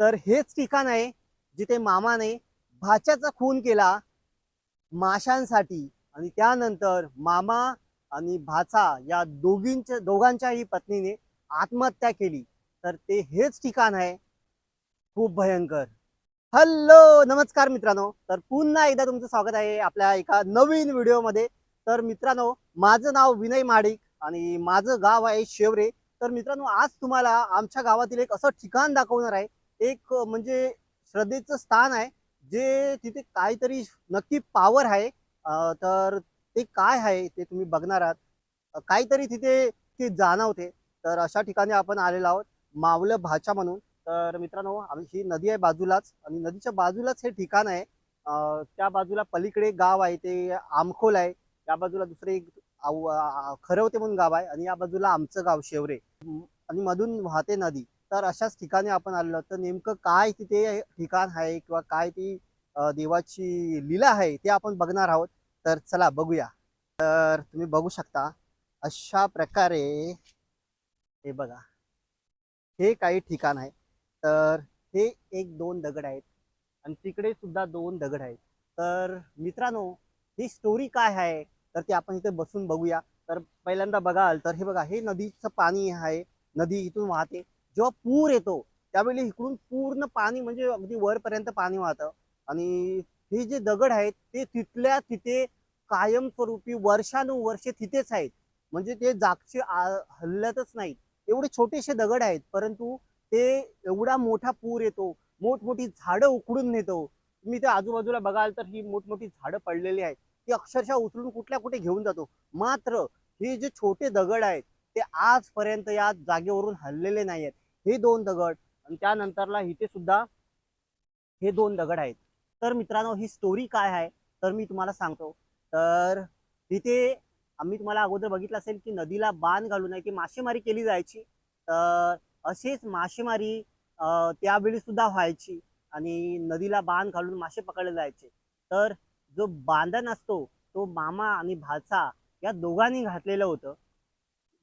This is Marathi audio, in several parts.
तर हेच ठिकाण आहे जिथे मामाने भाच्याचा खून केला माशांसाठी. आणि त्यानंतर मामा आणि भाचा या दोघींच्या दोघांच्याही पत्नीने आत्महत्या केली. तर ते हेच ठिकाण आहे. खूप भयंकर. हॅलो! नमस्कार मित्रांनो. तर पुन्हा एकदा तुमचं स्वागत आहे आपल्या एका नवीन व्हिडिओमध्ये. तर मित्रांनो माझं नाव विनय माडिक आणि माझं गाव आहे शेवरे. तर मित्रांनो आज तुम्हाला आमच्या गावातील एक असं ठिकाण दाखवणार आहे. एक म्हणजे श्रद्धेचं स्थान आहे जे तिथे काहीतरी नक्की पावर आहे तर ते काय आहे ते तुम्ही बघणार आहात. काहीतरी तिथे ते जाणवते. तर अशा ठिकाणी आपण आलेलो आहोत मावलं भाचा म्हणून. तर मित्रांनो ही नदी आहे बाजूलाच आणि नदीच्या बाजूलाच हे ठिकाण आहे. त्या बाजूला पलीकडे गाव आहे ते आमखोल आहे. त्या बाजूला दुसरे एक आव- खरवते म्हणून गाव आहे आणि या बाजूला आमचं गाव शेवरे. आणि मधून वाहते नदी. तर अशाच ठिकाणी आपण आलेलो तर नेमकं काय तिथे ठिकाण आहे किंवा काय ती देवाची लीला आहे ते आपण बघणार आहोत. तर चला बघूया. तर तुम्ही बघू शकता अशा प्रकारे हे बघा. हे काही ठिकाण आहे. तर हे एक दोन दगड आहेत आणि तिकडे सुद्धा दोन दगड आहेत. तर मित्रांनो ही स्टोरी काय आहे? तर ते आपण इथे बसून बघूया. तर पहिल्यांदा बघाल तर हे बघा हे नदीचं पाणी आहे. नदी इथून वाहते. जेव्हा पूर येतो त्यावेळी इकडून पूर्ण पाणी म्हणजे अगदी वरपर्यंत पाणी वाहतं. आणि हे जे दगड आहेत ते तिथल्या तिथे कायमस्वरूपी वर्षानुवर्षे तिथेच आहेत. म्हणजे ते जागचे आ- हल्ल्यातच नाहीत. एवढे छोटेसे दगड आहेत परंतु ते एवढा मोठा पूर येतो मोठमोठी झाडं उकडून नेतो. तुम्ही ते आजूबाजूला बघाल तर ही मोठमोठी झाडं पडलेली आहेत. ती अक्षरशः उचलून कुठल्या कुठे घेऊन जातो. मात्र हे जे छोटे दगड आहेत ते आजपर्यंत या जागेवरून हललेले नाही आहेत हे दोन दगड आणि त्यानंतरला इथे सुद्धा हे दोन दगड आहेत. तर मित्रांनो ही स्टोरी काय आहे? तर मी तुम्हाला सांगतो. तर तिथे आम्ही तुम्हाला अगोदर बघितलं असेल की नदीला बांध घालून आहे की मासेमारी केली जायची. तर असेच मासेमारी त्यावेळी सुद्धा व्हायची आणि नदीला बांध घालून मासे पकडले जायचे. तर जो बांधण असतो तो मामा आणि भाचा या दोघांनी घातलेलं होतं.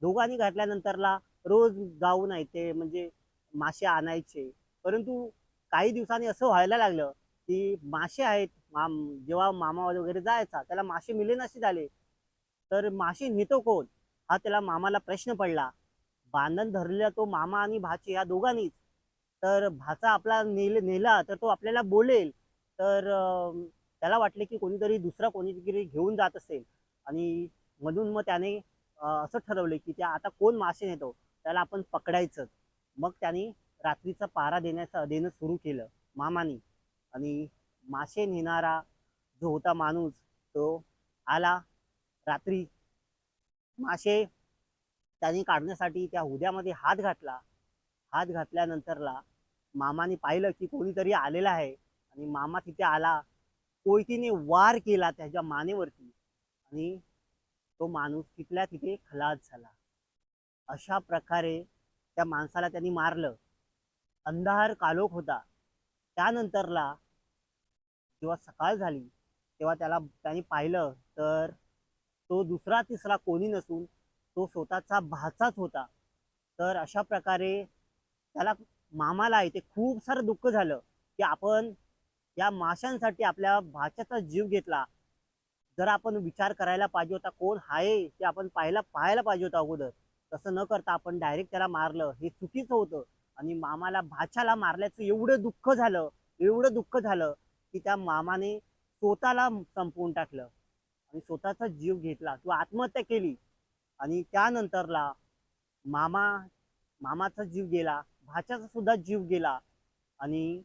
दोघांनी घातल्यानंतरला रोज जाऊन आहे ते म्हणजे मासे आणायचे. परंतु काही दिवसांनी असं व्हायला लागलं की मासे आहेत माम जेव्हा मामा वगैरे जायचा त्याला मासे मिले नसे झाले. तर मासे नेतो कोण? हा त्याला मामाला प्रश्न पडला. बांधण धरलेला तो मामा आणि भाचे या दोघांनीच. तर भाचा आपला नेल नेला तर तो आपल्याला बोलेल. तर त्याला वाटले की कोणीतरी दुसरा कोणीतरी घेऊन जात असेल. आणि म्हणून मग त्याने असं ठरवले की त्या आता कोण मासे नेतो? त्याला आपण पकडायचं. मग त्यांनी रात्रीचा पारा देण्याचं देणं सुरू केलं. मामानी. आणि मासे नेणारा जो होता माणूस तो आला. रात्री मासे त्यांनी काढण्यासाठी त्या उद्यामध्ये हात घातला. हात घातल्यानंतरला मामाने पाहिलं की कोणीतरी आलेला आहे. आणि मामा तिथे आला. कोयतीने वार केला त्याच्या मानेवरती. आणि तो माणूस तिथल्या तिथे खलास झाला. अशा प्रकारे त्या माणसाला त्यांनी मारलं. अंधार कालोख होता. त्यानंतरला जेव्हा सकाळ झाली तेव्हा त्याला त्यांनी पाहिलं तर तो दुसरा तिसरा कोणी नसून तो स्वतःचा भाचाच होता. तर अशा प्रकारे त्याला मामाला इथे खूप सारं दुःख झालं की आपण या माशांसाठी आपल्या भाच्याचा जीव घेतला. जर आपण विचार करायला पाहिजे होता कोण आहे ते आपण पाहायला पाहायला पाहिजे होता अगोदर. तसं न करता आपण डायरेक्ट त्याला मारलं. हे चुकीचं होतं. आणि मामाला भाच्याला मारल्याचं एवढं दुःख झालं एवढं दुःख झालं की त्या मामाने स्वतःला संपवून टाकलं. आणि स्वतःचा जीव घेतला. किंवा आत्महत्या केली. आणि त्यानंतरला मामा मामाचा जीव गेला. भाच्याचा सुद्धा जीव गेला. आणि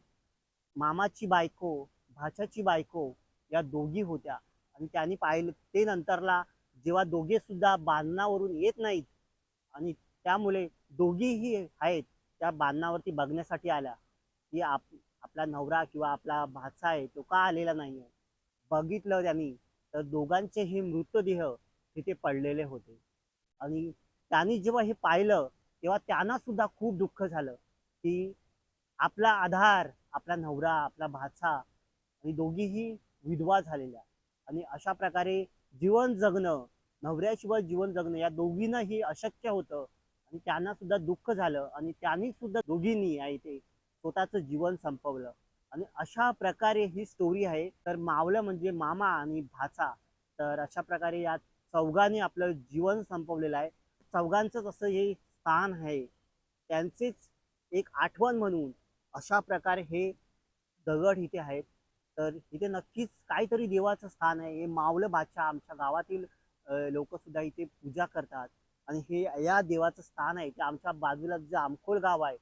मामाची बायको भाच्याची बायको या दोघी होत्या. आणि त्यांनी पाहिलं ते नंतरला जेव्हा दोघे सुद्धा बांधणावरून येत नाहीत आणि त्यामुळे दोघीही आहेत त्या बांधणावरती बघण्यासाठी आल्या की आप आपला नवरा किंवा आपला भाचा आहे तो का आलेला नाही आहे बघितलं त्यांनी तर दोघांचेही मृतदेह तिथे पडलेले होते. आणि त्यांनी जेव्हा हे पाहिलं तेव्हा त्यांना सुद्धा खूप दुःख झालं की आपला आधार आपला नवरा आपला भाचा आणि दोघीही विधवा झालेल्या. आणि अशा प्रकारे जीवन जगणं नवऱ्याशिवाय जीवन जगणं या दोघींनाही अशक्य होतं. आणि त्यांना सुद्धा दुःख झालं आणि त्यांनी सुद्धा दोघींनी आहे ते स्वतःचं जीवन संपवलं. आणि अशा प्रकारे ही स्टोरी आहे. तर मावलं म्हणजे मामा आणि भाचा. तर अशा प्रकारे या चौघांनी आपलं जीवन संपवलेलं आहे. चौघांचंच असं हे स्थान आहे. त्यांचेच एक आठवण म्हणून अशा प्रकारे हे दगड इथे आहेत. तर इथे नक्कीच काहीतरी देवाचं स्थान आहे. हे मावलं बादशाह आमच्या गावातील लोक सुद्धा इथे पूजा करतात. आणि हे या देवाचं स्थान आहे. ते आमच्या बाजूला जे आमखोल गाव आहे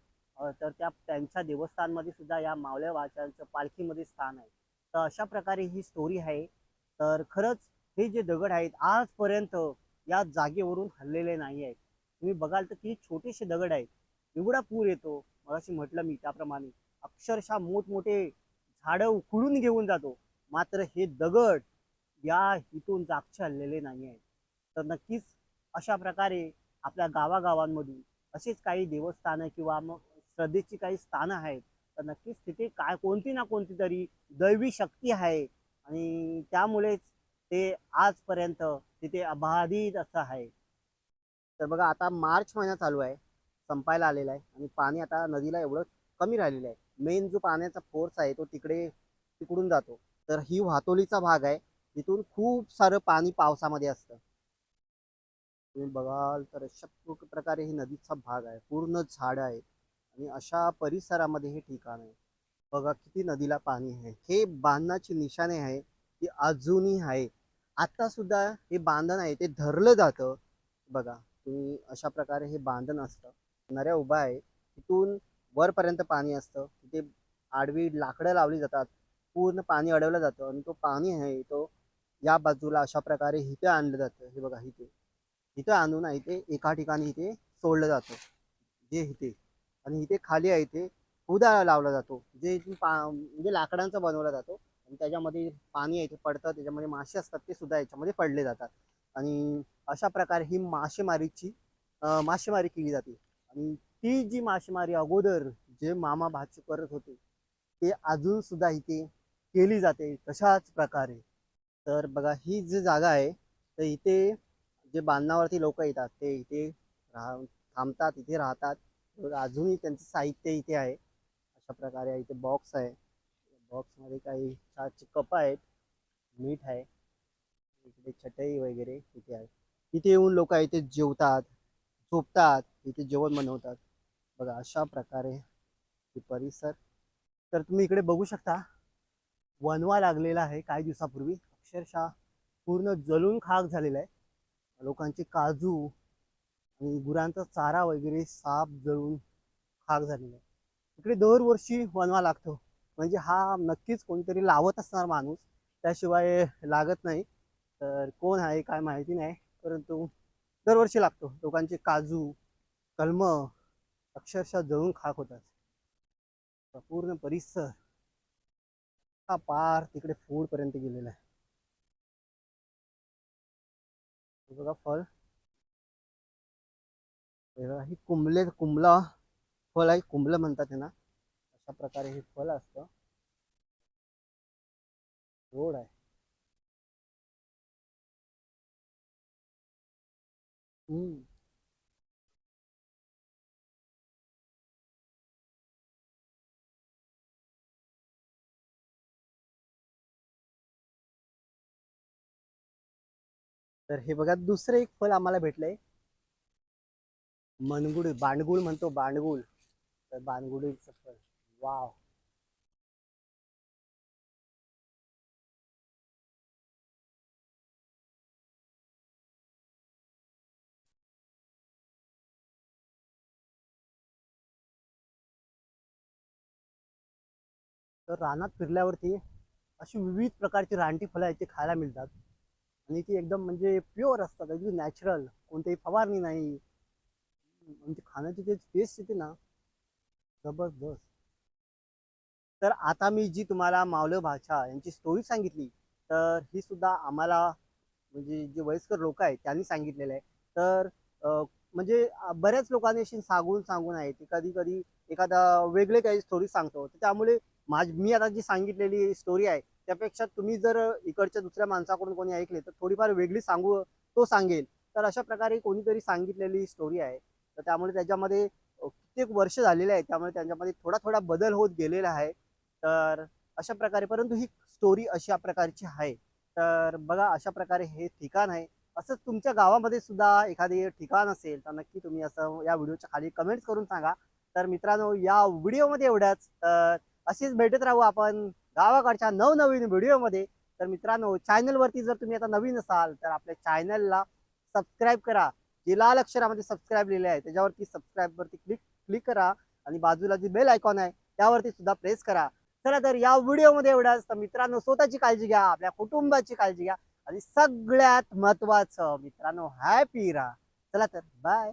तर त्या त्यांच्या देवस्थानमध्ये सुद्धा या मावळ्या वाचांचं पालखीमध्ये स्थान आहे. तर अशा प्रकारे ही स्टोरी आहे. तर खरंच हे जे दगड आहेत आजपर्यंत या जागेवरून हल्लेले नाही आहेत. तुम्ही बघाल तर किती छोटेसे दगड आहेत. एवढा पूर येतो. मगाशी म्हटलं मी त्याप्रमाणे. अक्षरशः मोठमोठे झाडं उखडून घेऊन जातो. मात्र हे दगड या इथून जागचे हल्लेले नाही आहेत तर नक्कीच अशा प्रकारे आपल्या गावागावांमधून असेच काही देवस्थानं किंवा मग श्रद्धेची काही स्थानं आहेत. तर नक्कीच तिथे काय कोणती ना कोणती तरी दैवी शक्ती आहे. आणि त्यामुळेच ते आजपर्यंत तिथे अबाधित असं आहे. तर बघा आता मार्च महिना चालू आहे. संपायला आलेला आहे. आणि पाणी आता नदीला एवढं कमी राहिलेलं आहे. मेन जो पाण्याचा फोर्स आहे तो तिकडे तिकडून जातो. तर ही वाहतोलीचा भाग आहे. तिथून खूप सारं पाणी पावसामध्ये असतं. तुम्ही बघाल तर अशा प्रकारे ही नदीचा भाग आहे. पूर्ण झाड आहे आणि अशा परिसरामध्ये हे ठिकाण आहे. बघा किती नदीला पाणी आहे. हे बांधणाची निशाणे आहे ती अजूनही आहे. आता सुद्धा हे बांधण आहे ते धरलं जातं. बघा तुम्ही अशा प्रकारे हे बांधण असतं. नऱ्या उभा आहे तिथून वरपर्यंत पाणी असतं. तिथे आडवी लाकडं लावली जातात. पूर्ण पाणी अडवलं जातं. आणि तो पाणी आहे तो या बाजूला अशा प्रकारे इथे आणलं जातं. हे बघा इथे इथं आणून आहे ते एका ठिकाणी इथे सोडलं जातं. जे इथे आणि इथे खाली आहे ते उदा लावला जातो. जे इथून पा म्हणजे लाकडांचा बनवला जातो. आणि त्याच्यामध्ये पाणी आहे ते पडतं. त्याच्यामध्ये मासे असतात ते सुद्धा याच्यामध्ये पडले जातात. आणि अशा प्रकारे ही मासेमारीची मासेमारी केली जाते. आणि ती जी मासेमारी अगोदर जे मामा भाची करत होते ते अजून सुद्धा इथे केली जाते. तशाच प्रकारे तर बघा ही जी जागा आहे तर इथे जे बांधणावरती लोक येतात ते इथे राह थांबतात इथे राहतात. अजूनही त्यांचं साहित्य इथे आहे. अशा प्रकारे इथे बॉक्स आहे. बॉक्समध्ये काही चहाचे कप आहेत. मीठ आहे. इकडे चटई वगैरे इथे आहे. इथे येऊन लोक इथे जेवतात झोपतात इथे जेवण बनवतात. बघा अशा प्रकारे परिसर. तर तुम्ही इकडे बघू शकता. वनवा लागलेला आहे काही दिवसापूर्वी. अक्षरशः पूर्ण जलून खाक झालेला आहे. लोकांचे काजू आणि गुरांचा चारा वगैरे साप जळून खाक झालेला आहे. इकडे दरवर्षी वनवा लागतो. म्हणजे हा नक्कीच कोणीतरी लावत असणार माणूस. त्याशिवाय लागत नाही. तर कोण आहे काय माहिती नाही. परंतु दरवर्षी लागतो. लोकांचे काजू कलम अक्षरशः जळून खाक होतात. पूर्ण परिसर हा पार तिकडे फूड पर्यंत गेलेला आहे. हे बघा फळ. हे ही कुंबले कुंबला फळ आहे कुंबलं म्हणतात त्यांना अशा प्रकारे हे फळ असतं. गोड आहे. हम्म. तर हे बघा दुसरं एक फळ आम्हाला भेटलंय. मनगुळ बांडगुळ म्हणतो बांडगुळ तर बांडगुळीचं फळ. वाव. तर रानात फिरल्यावरती अशी विविध प्रकारची रानटी फळं आहेत ते खायला मिळतात. आणि ती एकदम म्हणजे प्युअर असतात अगदी नॅचरल कोणतीही फवारणी नाही. म्हणजे खाण्याची जे टेस्ट येते ना जबरदस्त. तर आता मी जी तुम्हाला मावलं भाषा यांची स्टोरी सांगितली तर ही सुद्धा आम्हाला म्हणजे जे वयस्कर लोक आहेत त्यांनी सांगितलेलं आहे. तर म्हणजे बऱ्याच लोकांनी अशी सांगून सांगून आहे ते कधी कधी एखादा वेगळे काही स्टोरी सांगतो. तर त्यामुळे माझ मी आता जी सांगितलेली स्टोरी आहे त्यापेक्षा तुम्ही जर इकडच्या दुसऱ्या माणसाकडून कोणी ऐकले तर थोडीफार वेगळी सांगू तो सांगेल. तर अशा प्रकारे कोणीतरी सांगितलेली स्टोरी आहे. तर त्यामुळे त्याच्यामध्ये कित्येक वर्ष झालेले आहे त्यामुळे त्यांच्यामध्ये थोडा थोडा बदल होत गेलेला आहे. तर अशा प्रकारे परंतु ही स्टोरी अशा प्रकारची आहे. तर बघा अशा प्रकारे हे ठिकाण आहे. असंच तुमच्या गावामध्ये सुद्धा एखादे ठिकाण असेल तर नक्की तुम्ही असं या व्हिडिओच्या खाली कमेंट्स करून सांगा. तर मित्रांनो या व्हिडिओमध्ये एवढंच. तर अशीच भेटत राहू आपण. गावाकडच्या नवनवीन व्हिडिओमध्ये तर मित्रांनो चॅनलवरती जर तुम्ही आता नवीन असाल तर आपल्या चॅनलला सबस्क्राईब करा. जे लाल अक्षरामध्ये सबस्क्राईब लिहिले आहे त्याच्यावरती सबस्क्राईब वरती क्लिक क्लिक करा आणि बाजूला जी बेल आयकॉन आहे त्यावरती सुद्धा प्रेस करा. चला तर या व्हिडिओमध्ये एवढाच. तर मित्रांनो स्वतःची काळजी घ्या आपल्या कुटुंबाची काळजी घ्या आणि सगळ्यात महत्वाचं मित्रांनो हॅपी राहा. चला तर बाय.